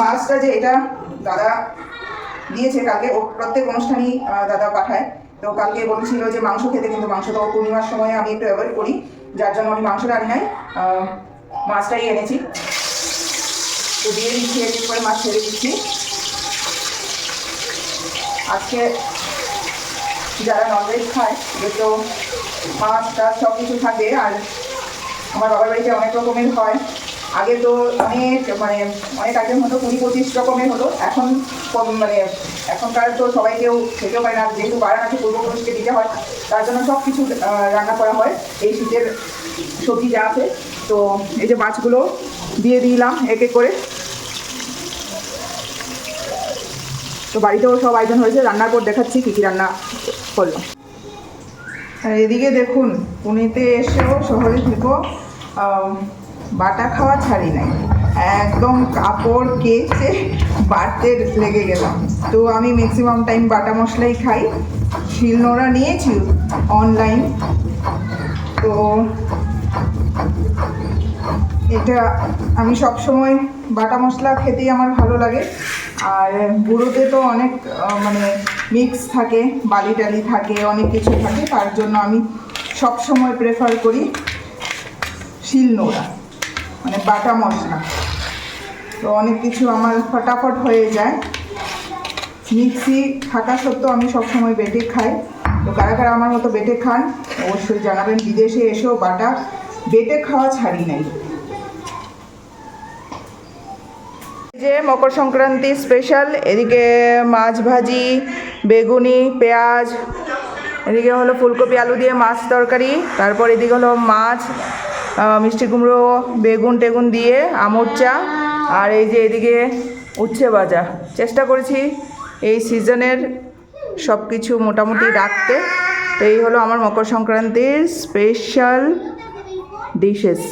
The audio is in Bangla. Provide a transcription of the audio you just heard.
মাছটা যে এটা দাদা দিয়েছে, কালকে ও প্রত্যেক অনুষ্ঠানেই দাদা পাঠায়। তো কালকে বলেছিল যে মাংস খেতে, কিন্তু মাংস তো পূর্ণিমার সময় আমি একটু অ্যাভয়েড করি। যার জন্য আমি মাংস রানি নাই। মাছটাই এনেছি। তো দিয়ে দিচ্ছি এক করে মাছ ছেড়ে দিচ্ছি। আজকে যারা ননভেজ খায় যে তো মাছ টাছ সব কিছু থাকে। আর আমার বাবার বাড়িতে অনেক রকমের হয়। আগে তো অনেক মানে অনেক আইটেম হতো কুড়ি পঁচিশ রকমের হতো এখন মানে এখনকার তো সবাই কেউ খেতেও পারে না। যেহেতু বাড়া আছে পূর্বপুরুষকে দিতে হয়, তার জন্য সব কিছু রান্না করা হয়। এই শীতের সবজি যা আছে। তো এই যে মাছগুলো দিয়ে দিলাম এক এক করে। তো বাড়িতেও সব আয়োজন হয়েছে। রান্নার পর দেখাচ্ছি কী কী রান্না করল আর এদিকে দেখুন, পুনেতে এসেও শহরে থেকেও বাটা খাওয়া ছাড়ি নাই। একদম কাপড় কেচে বাড়তে লেগে গেলাম। তো আমি ম্যাক্সিমাম টাইম বাটা মশলাই খাই। শিলনোড়া নিয়েছি অনলাইন তো এটা আমি সব সময় বাটা মশলা খেতেই আমার ভালো লাগে। আর গুঁড়োতে তো অনেক মানে মিক্স থাকে বালি টালি থাকে, অনেক কিছু থাকে। তার জন্য আমি সব সময় প্রেফার করি শিলনোড়া। মানে বাটা মশলা। তো অনেক কিছু আমার ফটাফট হয়ে যায়। মিক্সি থাকা সত্ত্বেও আমি সবসময় বেটে খাই। তো কারা কারা আমার মতো বেটে খান, অবশ্যই জানাবেন। বিদেশে এসেও বাটা বেটে খাওয়া ছাড়ি নাই। যে মকর সংক্রান্তি স্পেশাল এদিকে মাছ ভাজি, বেগুনি, পেঁয়াজ, এদিকে হলো ফুলকপি, আলু দিয়ে মাছ তরকারি, তারপর এদিকে হলো মাছ মিষ্টি কুমড়ো, বেগুন টেগুন দিয়ে, আমর চা, আর এই যে এদিকে উচ্ছে ভাজা। চেষ্টা করেছি এই সিজনের সব কিছু মোটামুটি রাখতে। তো এই হলো আমার মকর সংক্রান্তির স্পেশাল ডিশেস